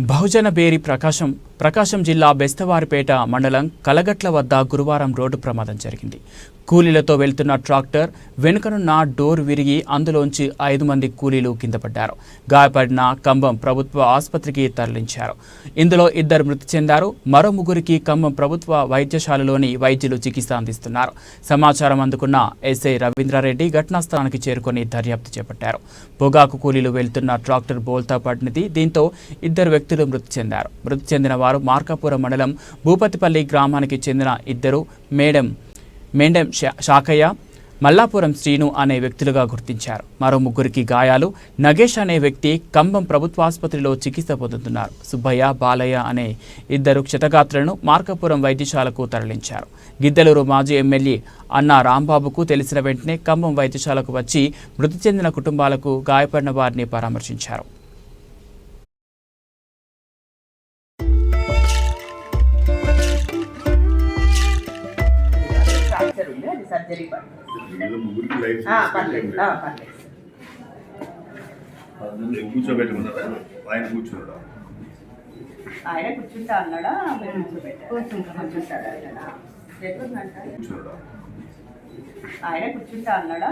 బహుజన బేరి ప్రకాశం ప్రకాశం జిల్లా బెస్తవారిపేట మండలం కలగట్ల వద్ద గురువారం రోడ్డు ప్రమాదం జరిగింది. కూలీలతో వెళ్తున్న ట్రాక్టర్ వెనుకనున్న డోర్ విరిగి అందులోంచి ఐదు మంది కూలీలు కింద పడ్డారు. గాయపడిన కంబం ప్రభుత్వ ఆసుపత్రికి తరలించారు. ఇందులో ఇద్దరు మృతి చెందారు. మరో ముగ్గురికి కంబం ప్రభుత్వ వైద్యశాలలోని వైద్యులు చికిత్స అందిస్తున్నారు. సమాచారం అందుకున్న ఎస్ఐ రవీంద్రారెడ్డి ఘటనా స్థలానికి చేరుకొని దర్యాప్తు చేపట్టారు. పొగాకు కూలీలు వెళ్తున్న ట్రాక్టర్ బోల్తా పడినది. దీంతో ఇద్దరు వ్యక్తులు మృతి చెందారు. మృతి చెందిన వారు మార్కాపురం మండలం భూపతిపల్లి గ్రామానికి చెందిన ఇద్దరు మేడం మేడం శాఖయ్య మల్లాపురం శ్రీను అనే వ్యక్తులుగా గుర్తించారు. మరో ముగ్గురికి గాయాలు. నగేష్ అనే వ్యక్తి కంబం ప్రభుత్వాసుపత్రిలో చికిత్స పొందుతున్నారు. సుబ్బయ్య బాలయ్య అనే ఇద్దరు క్షతగాత్రులను మార్కాపురం వైద్యశాలకు తరలించారు. గిద్దలూరు మాజీ ఎమ్మెల్యే అన్న రాంబాబుకు తెలిసిన వెంటనే కంబం వైద్యశాలకు వచ్చి మృతి చెందిన కుటుంబాలకు గాయపడిన వారిని పరామర్శించారు. ఉంది అది సర్జరీ పర్లేదు. ఆ, పర్లేదు. కూర్చోబెట్టమన్నారా ఆయన కూర్చున్నాడా? ఆయన కూర్చుంటా అన్నాడా? కూర్చుంటాడు ఆయన కూర్చుంటా అన్నాడా?